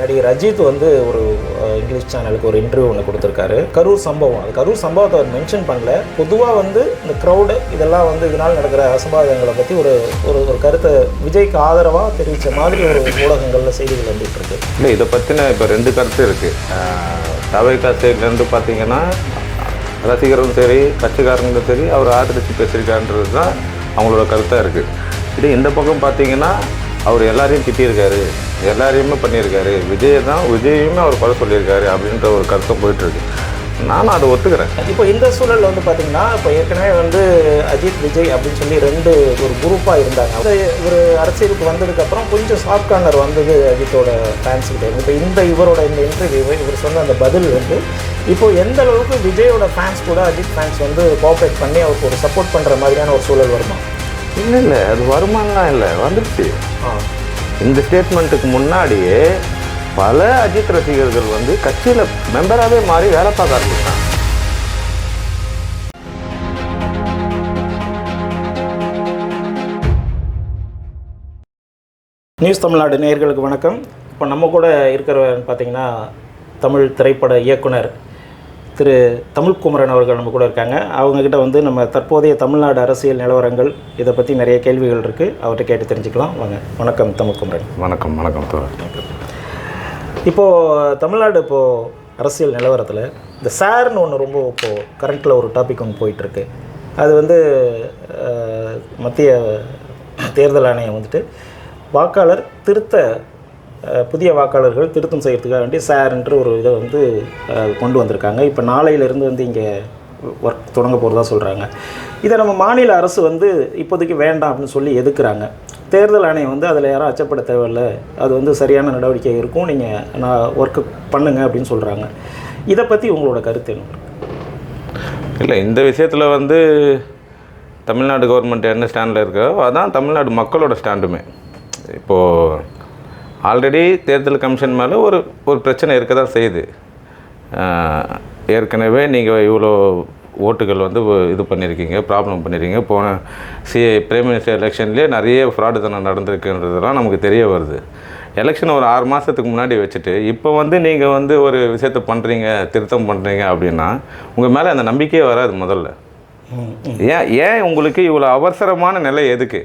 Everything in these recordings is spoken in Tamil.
நடிகர் அஜித் வந்து ஒரு இங்கிலீஷ் சேனலுக்கு ஒரு இன்டர்வியூ ஒன்று கொடுத்துருக்காரு. கரூர் சம்பவம். அது கரூர் சம்பவத்தை அவர் மென்ஷன் பண்ணல. பொதுவாக வந்து இந்த க்ரௌடு இதெல்லாம் வந்து இதனால் நடக்கிற அசம்பாவிதங்களை பற்றி ஒரு ஒரு ஒரு கருத்தை விஜய்க்கு ஆதரவாக தெரிவித்த மாதிரி ஒரு ஊடகங்களில் செய்திகள் வந்துட்டு இருக்கு. இல்லை இதை பற்றின இப்போ ரெண்டு கருத்து இருக்குது தவைக்கா சைட்லேருந்து பார்த்தீங்கன்னா ரசிகரும் சரி கட்சிக்காரங்களும் சரி அவர் ஆதரித்து பேசியிருக்காருன்றது தான் அவங்களோட கருத்தாக இருக்குது இது இந்த பக்கம் பார்த்தீங்கன்னா அவர் எல்லாரையும் திட்டியிருக்காரு எல்லாரையுமே பண்ணியிருக்காரு. விஜய் தான் விஜயுமே அவர் குறை சொல்லியிருக்காரு அப்படின்ற ஒரு கருத்தும் போயிட்டுருக்கு. நானும் அதை ஒத்துக்கிறேன். இப்போ இந்த சூழலில் வந்து பார்த்தீங்கன்னா இப்போ ஏற்கனவே வந்து அஜித் விஜய் அப்படின்னு சொல்லி ரெண்டு ஒரு குரூப்பாக இருந்தாங்க. அது ஒரு அரசியலுக்கு வந்ததுக்கப்புறம் கொஞ்சம் சாஃப்ட் கார்னர் வந்தது அஜித்தோட ஃபேன்ஸ்கிட்ட இப்போ இந்த இவரோட இந்த இன்டர்வியூவை இவர் சொன்ன அந்த பதில் வந்து இப்போ எந்த அளவுக்கு விஜயோட ஃபேன்ஸ் கூட அஜித் ஃபேன்ஸ் வந்து கோஆப்ரேட் பண்ணி அவருக்கு ஒரு சப்போர்ட் பண்ணுற மாதிரியான ஒரு சூழல் வருமா? இல்லை இல்லை அது வருமானம்லாம் இல்லை வந்துடுச்சு ஆ. இந்த ஸ்டேட்மெண்ட்டுக்கு முன்னாடியே பல அஜித் ரசிகர்கள் வந்து கட்சியில் மெம்பராகவே மாறி வேலை பார்க்க ஆரம்பிச்சாங்க. நியூஸ் தமிழ்நாடு நேயர்களுக்கு வணக்கம். இப்போ நம்ம கூட இருக்கிறவர் பார்த்தீங்கன்னா தமிழ் திரைப்பட இயக்குனர் திரு தமிழ்குமரன் அவர்கள் நம்ம கூட இருக்காங்க. அவங்கக்கிட்ட வந்து நம்ம தற்போதைய தமிழ்நாடு அரசியல் நிலவரங்கள் இதை பற்றி நிறைய கேள்விகள் இருக்குது அவர்கிட்ட கேட்டு தெரிஞ்சுக்கலாம். வாங்க. வணக்கம் தமிழ்குமரன். வணக்கம் வணக்கம் தோழர். இப்போது தமிழ்நாடு இப்போது அரசியல் நிலவரத்தில் இந்த சார்னு ஒன்று ரொம்ப இப்போது கரண்ட்டில் ஒரு டாபிக் ஒன்று போயிட்டுருக்கு. அது வந்து மத்திய தேர்தல் ஆணையம் வந்துட்டு வாக்காளர் திருத்த புதிய வாக்காளர்கள் திருத்தம் செய்கிறதுக்காக வேண்டி சார்ன்ற ஒரு இதை வந்து கொண்டு வந்திருக்காங்க. இப்போ நாளையிலேருந்து வந்து இங்கே ஒர்க் தொடங்க போகிறதா சொல்கிறாங்க இதை நம்ம மாநில அரசு வந்து இப்போதைக்கு வேண்டாம் அப்படின்னு சொல்லி எதுக்குறாங்க? தேர்தல் ஆணையம் வந்து அதில் யாரும் அச்சப்பட தேவையில்ல. அது வந்து சரியான நடவடிக்கை இருக்கும். நீங்கள் நான் ஒர்க்கு பண்ணுங்க அப்படின்னு சொல்கிறாங்க இதை பற்றி உங்களோட கருத்து என்ன? இல்லை இந்த விஷயத்தில் வந்து தமிழ்நாடு கவர்மெண்ட் என்ன ஸ்டாண்டில் இருக்கோ அதான் தமிழ்நாடு மக்களோட ஸ்டாண்டுமே இப்போது ஆல்ரெடி தேர்தல் கமிஷன் மேலே ஒரு ஒரு பிரச்சனை இருக்க தான் செய்யுது ஏற்கனவே நீங்கள் இவ்வளோ ஓட்டுகள் வந்து இது பண்ணியிருக்கீங்க ப்ராப்ளம் பண்ணியிருக்கீங்க போன சி பிரைம் மினிஸ்டர் எலெக்ஷன்லேயே நிறைய ஃப்ராடு தனம் நடந்திருக்குன்றதெல்லாம் நமக்கு தெரிய வருது. எலெக்ஷன் ஒரு ஆறு மாதத்துக்கு முன்னாடி வச்சுட்டு இப்போ வந்து நீங்கள் வந்து ஒரு விஷயத்தை பண்ணுறீங்க திருத்தம் பண்ணுறீங்க அப்படின்னா உங்கள் மேலே அந்த நம்பிக்கையே வராது முதல்ல. ஏன் ஏன் உங்களுக்கு இவ்வளோ அவசரமான நிலை எதுக்கு?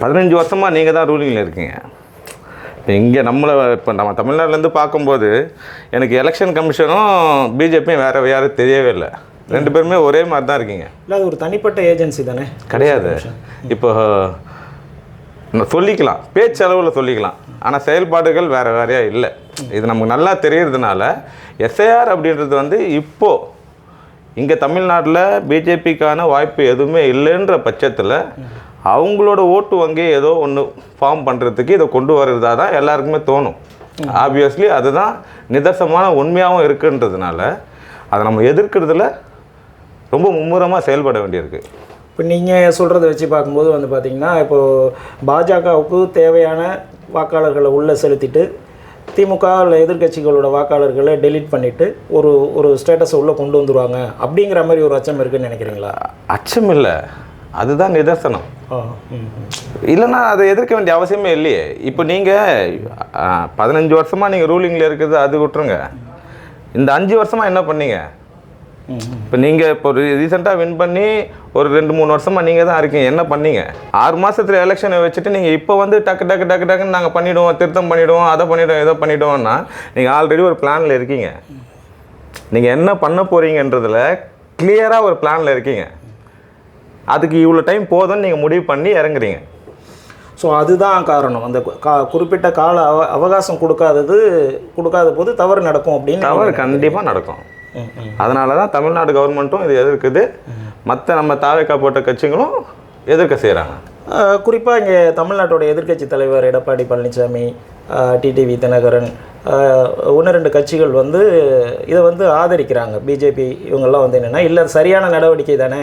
பதினஞ்சு வருஷமாக நீங்கள் தான் ரூலிங்கில் இருக்கீங்க. இப்போ இங்கே நம்மளை இப்போ நம்ம தமிழ்நாட்டிலேருந்து பார்க்கும்போது எனக்கு எலெக்ஷன் கமிஷனும் பிஜேபியும் வேறு யாரும் தெரியவே இல்லை. ரெண்டு பேருமே ஒரே மாதிரி தான் இருக்கீங்க. இல்லை அது ஒரு தனிப்பட்ட ஏஜென்சி தானே? கிடையாது. இப்போ சொல்லிக்கலாம். பேச்சளவில் சொல்லிக்கலாம். ஆனால் செயல்பாடுகள் வேறு வேறையா இல்லை. இது நமக்கு நல்லா தெரியறதுனால எஸ்ஐஆர் அப்படின்றது வந்து இப்போது இங்கே தமிழ்நாட்டில் பிஜேபிக்கான வாய்ப்பு எதுவுமே இல்லைன்ற பட்சத்தில் அவங்களோட ஓட்டு வங்கி ஏதோ ஒன்று ஃபார்ம் பண்ணுறதுக்கு இதை கொண்டு வர்றதா தான் எல்லாருக்குமே தோணும். ஆப்வியஸ்லி அதுதான் நிதர்சனமான உண்மையாகவும் இருக்குன்றதுனால அதை நம்ம எதிர்க்கிறதுல ரொம்ப மும்முரமாக செயல்பட வேண்டியிருக்கு. இப்போ நீங்கள் சொல்கிறத வச்சு பார்க்கும்போது வந்து பார்த்தீங்கன்னா இப்போது பாஜகவுக்கு தேவையான வாக்காளர்களை உள்ளே செலுத்திட்டு திமுக இல்லை எதிர்க்கட்சிகளோட வாக்காளர்களை டெலீட் பண்ணிவிட்டு ஒரு ஒரு ஸ்டேட்டஸை உள்ளே கொண்டு வந்துருவாங்க அப்படிங்கிற மாதிரி ஒரு அச்சம் இருக்குன்னு நினைக்கிறீங்களா? அச்சம் இல்லை. அதுதான் நிதர்சனம். இல்லைன்னா அதை எதிர்க்க வேண்டிய அவசியமே இல்லையே. இப்போ நீங்கள் பதினஞ்சு வருஷமாக நீங்கள் ரூலிங்கில் இருக்கிறது அது விட்டுருங்க. இந்த அஞ்சு வருஷமாக என்ன பண்ணீங்க. இப்போ நீங்கள் இப்போ ரீசெண்டாக வின் பண்ணி ஒரு ரெண்டு மூணு வருஷமாக நீங்கள் தான் இருக்கீங்க. என்ன பண்ணீங்க? ஆறு மாதத்தில் எலெக்ஷனை வச்சுட்டு நீங்கள் இப்போ வந்து டக்கு டக்கு டக்கு டக்குன்னு நாங்கள் பண்ணிவிடுவோம் திருத்தம் பண்ணிவிடுவோம் அதை பண்ணிவிடுவோம் இதை பண்ணிவிடுவோம்னா நீங்கள் ஆல்ரெடி ஒரு பிளானில் இருக்கீங்க. நீங்கள் என்ன பண்ண போகிறீங்கன்றதுல கிளியராக ஒரு பிளானில் இருக்கீங்க. அதுக்கு இவ்வளோ டைம் போதும்னு நீங்கள் முடிவு பண்ணி இறங்குறீங்க. ஸோ அதுதான் காரணம். அந்த கு- குறிப்பிட்ட கால அவ அவகாசம் கொடுக்காதது கொடுக்காத போது தவறு நடக்கும் அப்படின்னு தவறு கண்டிப்பாக நடக்கும். அதனால தான் தமிழ்நாடு கவர்மெண்ட்டும் இது எதிர்க்குது. மற்ற நம்ம தாவேக்கா போட்ட கட்சிகளும் எதிர்க்க செய்கிறாங்க குறிப்பாக இங்கே தமிழ்நாட்டோட எதிர்க்கட்சி தலைவர் எடப்பாடி பழனிசாமி டிடிவி தினகரன் ஒன்று ரெண்டு கட்சிகள் வந்து இதை வந்து ஆதரிக்கிறாங்க. பிஜேபி இவங்கெல்லாம் வந்து என்னென்னா இல்லை சரியான நடவடிக்கை தானே.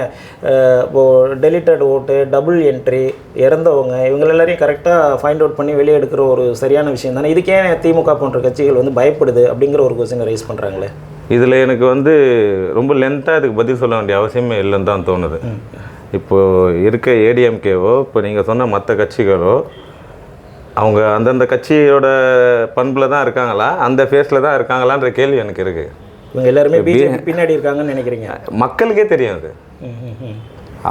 ஆஹ், இப்போ டெலிட்டட் ஓட்டு டபுள் என்ட்ரி இறந்தவங்க இவங்க எல்லாரையும் கரெக்டாக ஃபைண்ட் அவுட் பண்ணி வெளியே எடுக்கிற ஒரு சரியான விஷயம் தானே. இதுக்கே திமுக போன்ற கட்சிகள் வந்து பயப்படுது அப்படிங்கிற ஒரு கொஸ்டினை ரைஸ் பண்ணுறாங்களே இதில் எனக்கு வந்து ரொம்ப லென்த்தாக இதுக்கு பதில் சொல்ல வேண்டிய அவசியமே இல்லைன்னு தான் தோணுது. இப்போது இருக்க ஏடிஎம்கேவோ இப்போ நீங்கள் சொன்ன மற்ற கட்சிகளோ அவங்க அந்தந்த கட்சியோட பண்பில் தான் இருக்காங்களா? அந்த ஃபேஸில் தான் இருக்காங்களான்ற கேள்வி எனக்கு இருக்குது இவங்க எல்லாருமே பிஜேபி பின்னாடி இருக்காங்கன்னு நினைக்கிறீங்க? மக்களுக்கே தெரியும் அது.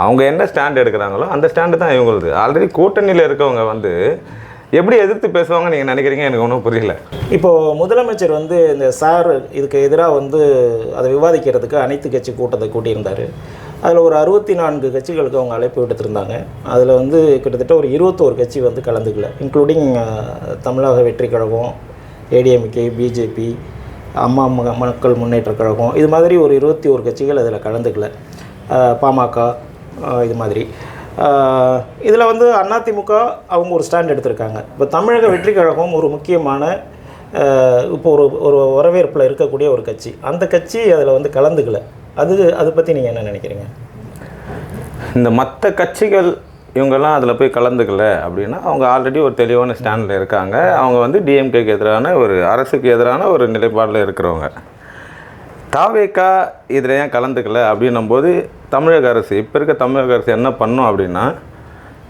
அவங்க என்ன ஸ்டாண்ட் எடுக்கிறாங்களோ அந்த ஸ்டாண்டு தான் இவங்களுது. ஆல்ரெடி கூட்டணியில் இருக்கவங்க வந்து எப்படி எதிர்த்து பேசுவாங்க நீங்கள் நினைக்கிறீங்க? எனக்கு ஒன்றும் புரியல. இப்போ முதலமைச்சர் வந்து இந்த சார் இதுக்கு எதிராக வந்து அதை விவாதிக்கிறதுக்கு அனைத்து கட்சி கூட்டத்தை கூட்டியிருந்தார். அதில் ஒரு அறுபத்தி நான்கு கட்சிகளுக்கு அவங்க அழைப்பு விடுத்திருந்தாங்க. அதில் வந்து கிட்டத்தட்ட ஒரு இருபத்தோரு கட்சி வந்து கலந்துக்கல. இன்க்ளூடிங் தமிழக வெற்றி கழகம் ஏடிஎம்கே பிஜேபி அம்மா மக்கள் முன்னேற்றக் கழகம் இது மாதிரி ஒரு இருபத்தி ஒரு கட்சிகள் அதில் கலந்துக்கல. பாமக இது மாதிரி. இதில் வந்து அதிமுக அவங்க ஒரு ஸ்டாண்ட் எடுத்திருக்காங்க. இப்போ தமிழக வெற்றி கழகம் ஒரு முக்கியமான இப்போ ஒரு ஒரு வரவேற்பில் இருக்கக்கூடிய ஒரு கட்சி. அந்த கட்சி அதில் வந்து கலந்துக்கலை. அது அதை பற்றி நீங்கள் என்ன நினைக்கிறீங்க? இந்த மற்ற கட்சிகள் இவங்கெல்லாம் அதில் போய் கலந்துக்கல அப்படின்னா அவங்க ஆல்ரெடி ஒரு தெளிவான ஸ்டாண்டில் இருக்காங்க. அவங்க வந்து டிஎம்கேக்கு எதிரான ஒரு அரசுக்கு எதிரான ஒரு நிலைப்பாடில் இருக்கிறவங்க. தாவேக்கா இதில் ஏன் கலந்துக்கல அப்படின்னும் போது தமிழக அரசு இப்போ இருக்க தமிழக அரசு என்ன பண்ணும் அப்படின்னா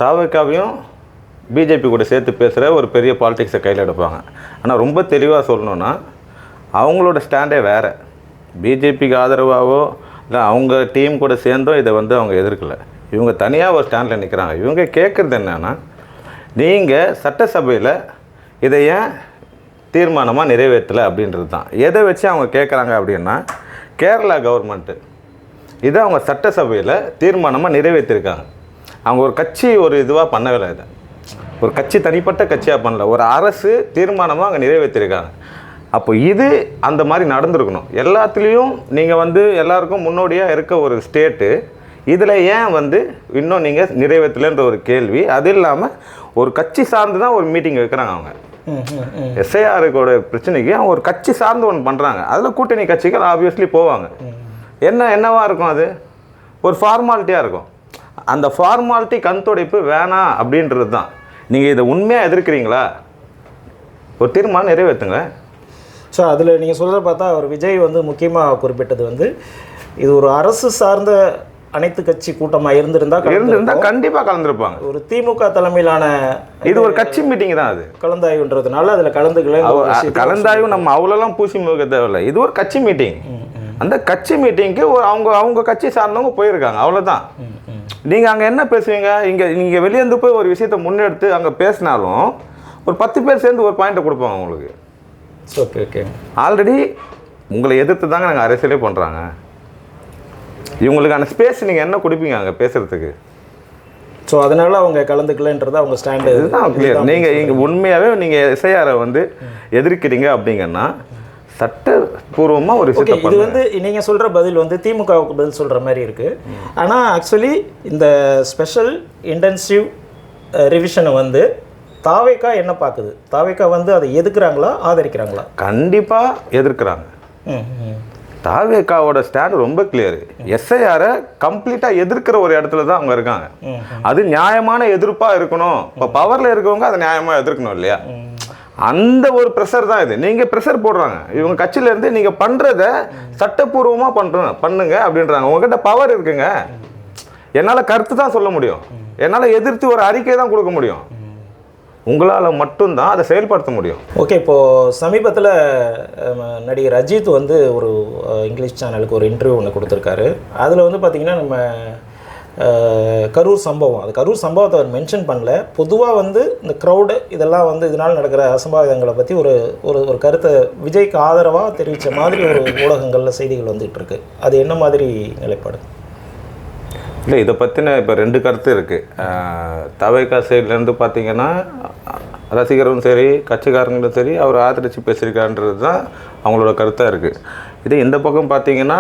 தாவேக்காவையும் பிஜேபி கூட சேர்த்து பேசுகிற ஒரு பெரிய பாலிடிக்ஸை கையில் எடுப்பாங்க. ஆனால் ரொம்ப தெளிவாக சொல்லணுன்னா அவங்களோட ஸ்டாண்டே வேறு. பிஜேபிக்கு ஆதரவாகவோ இல்லை அவங்க டீம் கூட சேர்ந்தோ இதை வந்து அவங்க எதிர்க்கலை. இவங்க தனியாக ஒரு ஸ்டாண்டில் நிற்கிறாங்க இவங்க கேட்குறது என்னென்னா நீங்கள் சட்டசபையில் இதை ஏன் தீர்மானமாக நிறைவேற்றலை அப்படின்றது தான். எதை வச்சு அவங்க கேட்குறாங்க அப்படின்னா கேரளா கவர்மெண்ட்டு இதை அவங்க சட்டசபையில் தீர்மானமாக நிறைவேற்றிருக்காங்க. அவங்க ஒரு கட்சி ஒரு இதுவாக பண்ணவில்லை இதை. ஒரு கட்சி தனிப்பட்ட கட்சியாக பண்ணல. ஒரு அரசு தீர்மானமாக அங்கே நிறைவேற்றிருக்காங்க. அப்போ இது அந்த மாதிரி நடந்திருக்கணும். எல்லாத்துலேயும் நீங்கள் வந்து எல்லாருக்கும் முன்னோடியாக இருக்க ஒரு ஸ்டேட்டு. இதில் ஏன் வந்து இன்னும் நீங்கள் நிறைவேற்றலைன்ற ஒரு கேள்வி. அது இல்லாமல் ஒரு கட்சி சார்ந்து தான் ஒரு மீட்டிங் வைக்கிறாங்க அவங்க. எஸ்ஐஆருக்கோட பிரச்சனைக்கு அவங்க ஒரு கட்சி சார்ந்து ஒன்று பண்ணுறாங்க அதில் கூட்டணி கட்சிகள் ஆப்வியஸ்லி போவாங்க. என்ன என்னவா இருக்கும் அது? ஒரு ஃபார்மாலிட்டியாக இருக்கும். அந்த ஃபார்மாலிட்டி கண் துடைப்பு வேணாம் அப்படின்றது தான் நீங்கள் இதை உண்மையாக எதிர்க்கிறீங்களா? ஒரு தீர்மானம் நிறைவேற்றுங்க. ஸோ அதில் நீங்கள் சொல்கிறத பார்த்தா அவர் விஜய் வந்து முக்கியமாக குறிப்பிட்டது வந்து இது ஒரு அரசு சார்ந்த அனைத்து கட்சி கூட்டமாக இருந்திருந்தா இருந்திருந்தா கண்டிப்பாக கலந்துருப்பாங்க. ஒரு திமுக தலைமையிலான இது ஒரு கட்சி மீட்டிங் தான் அது. கலந்தாய்வுன்றதுனால அதில் கலந்துக்கல கலந்தாய்வு நம்ம அவ்வளோலாம் பூசி முக தேவையில்லை. இது ஒரு கட்சி மீட்டிங் அந்த கட்சி மீட்டிங்க்கு ஒரு அவங்க அவங்க கட்சி சார்ந்தவங்க போயிருக்காங்க. அவ்வளோதான் நீங்கள் அங்கே என்ன பேசுவீங்க? இங்கே நீங்கள் வெளியேந்து போய் ஒரு விஷயத்தை முன்னெடுத்து அங்கே பேசினாலும் ஒரு பத்து பேர் சேர்ந்து ஒரு பாயிண்ட்டை கொடுப்பாங்க உங்களுக்கு. ஓகே ஓகே ஆல்ரெடி உங்களை எதிர்த்து தாங்க நாங்கள் அரசியலே பண்ணுறாங்க இவங்களுக்கான ஸ்பேஸ் நீங்கள் என்ன கொடுப்பீங்க அங்கே பேசுகிறதுக்கு ஸோ அதனால அவங்க கலந்துக்கலன்றது அவங்க ஸ்டாண்டு இதுதான் கிளியர் நீங்கள் இங்கே உண்மையாகவே நீங்கள் எஸ்ஐஆரை வந்து எதிர்க்கிறீங்க அப்படிங்கன்னா சட்டபூர்வமாக ஒரு ஓகே இது வந்து நீங்க சொல்ற பதில் வந்து திமுகவுக்கு பதில் சொல்ற மாதிரி இருக்கு. ஆனா ஆக்சுவலி இந்த ஸ்பெஷல் இன்டென்சிவ் ரிவிஷனை வந்து தாவேக்கா என்ன பார்க்குது? தாவேக்கா வந்து அதை எதுக்குறாங்களா ஆதரிக்கிறாங்களா? கண்டிப்பாக எதிர்க்கிறாங்க. தாவேக்காவோட ஸ்டாண்ட் ரொம்ப கிளியர் எஸ்ஐஆரை கம்ப்ளீட்டாக எதிர்க்கிற ஒரு இடத்துல தான் அவங்க இருக்காங்க. அது நியாயமான எதிர்ப்பாக இருக்கணும். இப்போ பவரில் இருக்கவங்க அதை நியாயமாக எதிர்க்கணும் இல்லையா? அந்த ஒரு ப்ரெஷர் தான் இது. நீங்கள் ப்ரெஷர் போடுறாங்க. இவங்க கட்சியிலேருந்து நீங்கள் பண்ணுறத சட்டப்பூர்வமாக பண்ணுறோம் பண்ணுங்க அப்படின்றாங்க. உங்ககிட்ட பவர் இருக்குங்க. என்னால் கருத்து தான் சொல்ல முடியும். என்னால் எதிர்த்து ஒரு அறிக்கை தான் கொடுக்க முடியும். உங்களால் மட்டும்தான் அதை செயல்படுத்த முடியும். ஓகே இப்போது சமீபத்தில் நடிகர் அஜித் வந்து ஒரு இங்கிலீஷ் சேனலுக்கு ஒரு இன்டர்வியூ ஒன்று கொடுத்துருக்காரு. அதில் வந்து பார்த்திங்கன்னா நம்ம கரூர் சம்பவம். அது கரூர் சம்பவத்தை அவர் மென்ஷன் பண்ணல. பொதுவாக வந்து இந்த க்ரௌடு இதெல்லாம் வந்து இதனால் நடக்கிற அசம்பாவிதங்களை பற்றி ஒரு ஒரு ஒரு கருத்தை விஜய்க்கு ஆதரவாக தெரிவித்த மாதிரி ஒரு ஊடகங்களில் செய்திகள் வந்துகிட்டு இருக்கு. அது என்ன மாதிரி நிலைப்பாடு? இல்லை இதை பற்றின இப்போ ரெண்டு கருத்து இருக்குது தவைக்கா சைட்லேருந்து பார்த்தீங்கன்னா ரசிகரும் சரி கட்சிக்காரங்களும் சரி அவர் ஆதரித்து பேசியிருக்காருன்றது தான் அவங்களோட கருத்தாக இருக்குது இதே இந்த பக்கம் பார்த்தீங்கன்னா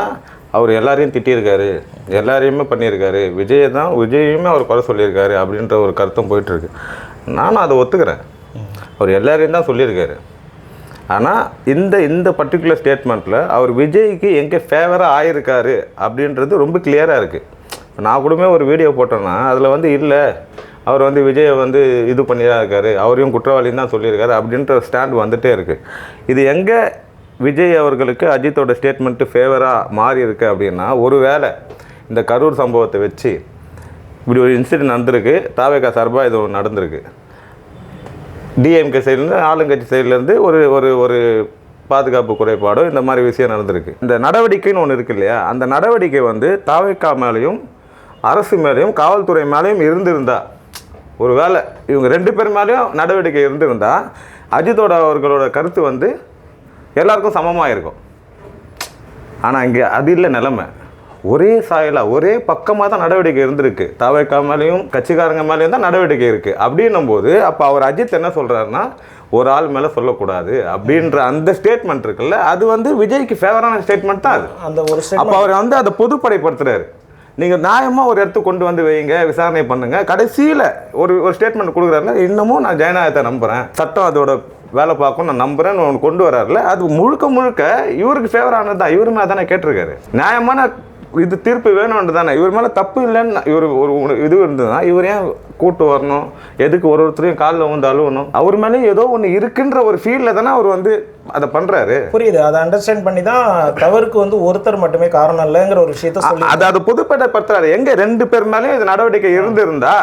அவர் எல்லாரையும் திட்டியிருக்காரு எல்லாரையுமே பண்ணியிருக்காரு. விஜயை தான் விஜயுமே அவர் குறை சொல்லியிருக்காரு அப்படின்ற ஒரு கருத்தும் போயிட்டுருக்கு. நானும் அதை ஒத்துக்கிறேன். அவர் எல்லாரையும் தான் சொல்லியிருக்காரு. ஆனால் இந்த இந்த பர்டிகுலர் ஸ்டேட்மெண்ட்டில் அவர் விஜய்க்கு எங்கே ஃபேவராக ஆயிருக்காரு அப்படின்றது ரொம்ப கிளியராக இருக்குது இப்போ நான் கூடமே ஒரு வீடியோ போட்டேன்னா அதில் வந்து இல்லை அவர் வந்து விஜயை வந்து இது பண்ணி தான் இருக்காரு அவரையும் குற்றவாளின்னு தான் சொல்லியிருக்காரு அப்படின்ற ஸ்டாண்ட் வந்துகிட்டே இருக்குது இது எங்கே விஜய் அவர்களுக்கு அஜித்தோட ஸ்டேட்மெண்ட்டு ஃபேவராக மாறி இருக்கு அப்படின்னா ஒரு வேளை இந்த கரூர் சம்பவத்தை வச்சு இப்படி ஒரு இன்சிடென்ட் நடந்திருக்கு தாவேகா சார்பாக இது ஒன்று நடந்திருக்கு. டிஎம்கே சைட்லேருந்து ஆளுங்கட்சி சைட்லேருந்து ஒரு ஒரு ஒரு பாதுகாப்பு குறைபாடோ இந்த மாதிரி விஷயம் நடந்திருக்கு. இந்த நடவடிக்கைன்னு ஒன்று இருக்கு இல்லையா அந்த நடவடிக்கை வந்து தாவேக்கா மேலேயும் அரசு மேலேயும் காவல்துறை மேலேயும் இருந்திருந்தா ஒரு வேளை இவங்க ரெண்டு பேர் மேலேயும் நடவடிக்கை இருந்திருந்தா அஜித்தோட அவர்களோட கருத்து வந்து எல்லாருக்கும் சமமாக இருக்கும். ஆனால் இங்கே அது இல்லை நிலைமை. ஒரே சாயலாக ஒரே பக்கமாக தான் நடவடிக்கை இருந்திருக்கு. தாவேக்கா மேலேயும் கட்சிக்காரங்க மேலேயும் தான் நடவடிக்கை இருக்குது அப்படின்னும் போது அப்போ அவர் அஜித் என்ன சொல்கிறாருன்னா ஒரு ஆள் மேலே சொல்லக்கூடாது அப்படின்ற அந்த ஸ்டேட்மெண்ட் இருக்குல்ல அது வந்து விஜய்க்கு ஃபேவரான ஸ்டேட்மெண்ட் தான் அது. அந்த ஒரு அப்போ அவர் வந்து அதை பொதுப்படைப்படுத்துறாரு. நீங்கள் நியாயமாக ஒரு இடத்துக்கு கொண்டு வந்து வைங்க விசாரணை பண்ணுங்க. கடைசியில் ஒரு ஒரு ஸ்டேட்மெண்ட் கொடுக்குறாருல இன்னமும் நான் ஜெயநாயகத்தை நம்புகிறேன் சட்டம் அதோட வேலை பார்க்கும் நான் நம்புறேன்னு ஒன்று கொண்டு வராருல அது முழுக்க முழுக்க இவருக்கு ஃபேவரானது தான் இவர் மேலே தானே கேட்டிருக்காரு. நியாயமான இது தீர்ப்பு வேணும்னு தானே. இவர் மேலே தப்பு இல்லைன்னு இவர் ஒரு இது இருந்ததுன்னா இவர் ஏன் கூட்டு வரணும்? எதுக்கு ஒரு ஒருத்தரையும் காலில் வந்து அழுவணும்? அவர் மேலே ஏதோ ஒன்று இருக்குன்ற ஒரு ஃபீலில் தானே அவர் வந்து அதை பண்ணுறாரு புரியுது. அதை அண்டர்ஸ்டாண்ட் பண்ணி தான் தவறுக்கு வந்து ஒருத்தர் மட்டுமே காரணம் இல்லைங்கிற ஒரு விஷயத்த சொல்லி அது அது பொதுப்படைப்படுத்துறாரு எங்க ரெண்டு பேர் மேலேயும் இது நடவடிக்கை இருந்திருந்தா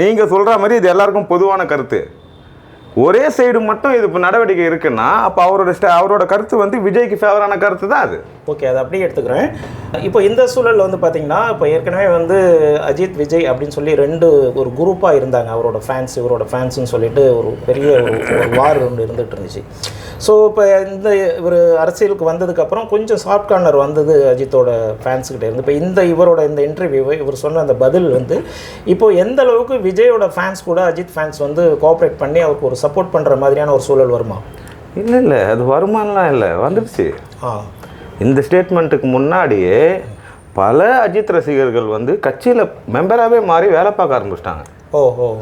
நீங்க சொல்ற மாதிரி இது எல்லாருக்கும் பொதுவான கருத்து. ஒரே சைடு மட்டும் இது இப்போ நடவடிக்கை இருக்குன்னா அப்போ அவரோட அவரோட கருத்து வந்து விஜய்க்கு ஃபேவரான கருத்து தான் அது. ஓகே அதை அப்படியே எடுத்துக்கிறேன். இப்போ இந்த சூழலில் வந்து பார்த்தீங்கன்னா இப்போ ஏற்கனவே வந்து அஜித் விஜய் அப்படின்னு சொல்லி ரெண்டு ஒரு குரூப்பாக இருந்தாங்க அவரோட ஃபேன்ஸ் இவரோட ஃபேன்ஸ்னு சொல்லிட்டு ஒரு பெரிய ஒரு வார் ஒன்று இருந்துகிட்டு இருந்துச்சு. ஸோ இப்போ இந்த இவர் அரசியலுக்கு வந்ததுக்கப்புறம் கொஞ்சம் சாஃப்ட் கார்னர் வந்தது அஜித்தோட ஃபேன்ஸ்கிட்ட இருந்து. இப்போ இந்த இவரோட இந்த இன்டர்வியூவை இவர் சொன்ன அந்த பதில் வந்து இப்போ எந்த அளவுக்கு விஜயோட ஃபேன்ஸ் கூட அஜித் ஃபேன்ஸ் வந்து கோஆப்ரேட் பண்ணி அவருக்கு ஒரு சப்போர்ட் பண்ணுற மாதிரியான ஒரு சூழல் வருமா? இல்லை இல்லை. அது வருமானலாம் இல்லை. வந்துடுச்சு. ஆ. இந்த ஸ்டேட்மெண்ட்டுக்கு முன்னாடியே பல அஜித் ரசிகர்கள் வந்து கட்சியில் மெம்பராகவே மாறி வேலை பார்க்க ஆரம்பிச்சிட்டாங்க. ஓ ஓ.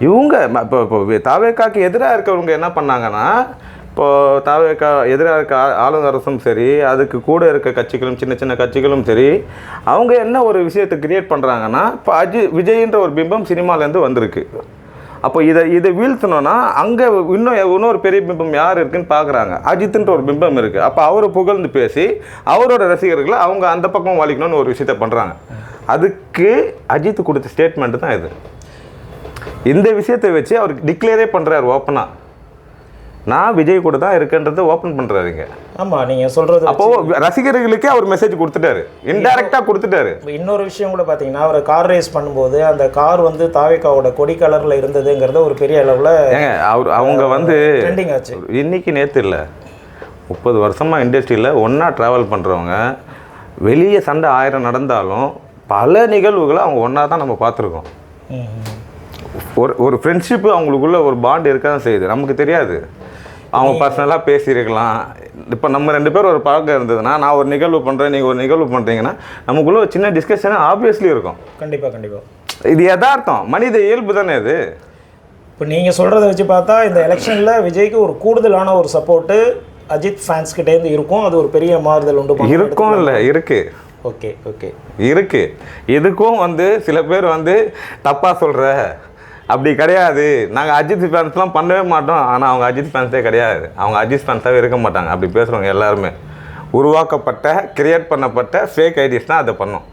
இவங்க இப்போ இப்போ தாவேக்காக்கு எதிராக இருக்கவங்க என்ன பண்ணாங்கன்னா இப்போ தாவேக்கா எதிராக இருக்க ஆளுநர் அரசும் சரி அதுக்கு கூட இருக்க கட்சிகளும் சின்ன சின்ன கட்சிகளும் சரி அவங்க என்ன ஒரு விஷயத்தை கிரியேட் பண்ணுறாங்கன்னா இப்போ அஜி விஜய்ன்ற ஒரு பிம்பம் சினிமாலேருந்து வந்திருக்கு. அப்போ இதை இதை வீழ்த்தணும்னா அங்கே இன்னும் இன்னொரு பெரிய பிம்பம் யார் இருக்குன்னு பார்க்குறாங்க. அஜித்துன்ற ஒரு பிம்பம் இருக்குது அப்போ அவரை புகழ்ந்து பேசி அவரோட ரசிகர்களை அவங்க அந்த பக்கம் வலிக்கணும்னு ஒரு விஷயத்த பண்ணுறாங்க அதுக்கு அஜித் கொடுத்த ஸ்டேட்மெண்ட்டு தான் இது. இந்த விஷயத்தை வச்சு அவர் டிக்ளேரே பண்ணுறாரு ஓப்பனாக நான் விஜய் கூட தான் இருக்கேன்றதை ஓப்பன் பண்ணுறாருங்க ஆமாம் நீங்கள் சொல்கிறது அப்போ ரசிகர்களுக்கே அவர் மெசேஜ் கொடுத்துட்டாரு. இன்டைரக்டாக கொடுத்துட்டாரு. இப்போ இன்னொரு விஷயம் கூட பார்த்தீங்கன்னா அவர் கார் ரேஸ் பண்ணும்போது அந்த கார் வந்து தாவேக்காவோட கொடி கலரில் இருந்ததுங்கிறத ஒரு பெரிய அளவில் ஏங்க அவர் அவங்க வந்து ட்ரெண்டிங் ஆச்சு. இன்னைக்கு நேற்று இல்லை முப்பது வருஷமாக இண்டஸ்ட்ரியில் ஒன்றா ட்ராவல் பண்ணுறவங்க வெளியே சண்டை ஆயிரம் நடந்தாலும் பல நிகழ்வுகளை அவங்க ஒன்றா தான் நம்ம பார்த்துருக்கோம். ஒரு ஒரு ஃப்ரெண்ட்ஷிப்பு அவங்களுக்குள்ள ஒரு பாண்ட் இருக்க தான் செய்யுது. நமக்கு தெரியாது. அவங்க பர்சனலாக பேசியிருக்கலாம். இப்போ நம்ம ரெண்டு பேரும் ஒரு பழக்கம் இருந்ததுன்னா நான் ஒரு நிகழ்வு பண்ணுறேன் நீங்கள் ஒரு நிகழ்வு பண்ணுறீங்கன்னா நமக்குள்ள ஒரு சின்ன டிஸ்கஷன் ஆப்வியஸ்லி இருக்கும். கண்டிப்பாக கண்டிப்பாக இது யதார்த்தம். மனித இயல்பு தானே இது? இப்போ நீங்கள் சொல்கிறத வச்சு பார்த்தா இந்த எலெக்ஷனில் விஜய்க்கு ஒரு கூடுதலான ஒரு சப்போர்ட்டு அஜித் ஃபேன்ஸ் கிட்டேருந்து இருக்கும். அது ஒரு பெரிய மாறுதல் உண்டு. இருக்கும் இல்லை? இருக்கு. Okay okay. இருக்கு. இதுக்கும் வந்து சில பேர் வந்து தப்பாக சொல்கிற அப்படி கிடையாது. நாங்கள் அஜித் ஃபேன்ஸ்லாம் பண்ணவே மாட்டோம். ஆனால் அவங்க அஜித் ஃபேன்ஸே கிடையாது. அவங்க அஜித் ஃபேன்ஸாகவே இருக்க மாட்டாங்க. அப்படி பேசுகிறவங்க எல்லாருமே. உருவாக்கப்பட்ட கிரியேட் பண்ணப்பட்ட ஃபேக் ஐடிஸ் தான் அதை பண்ணோம்.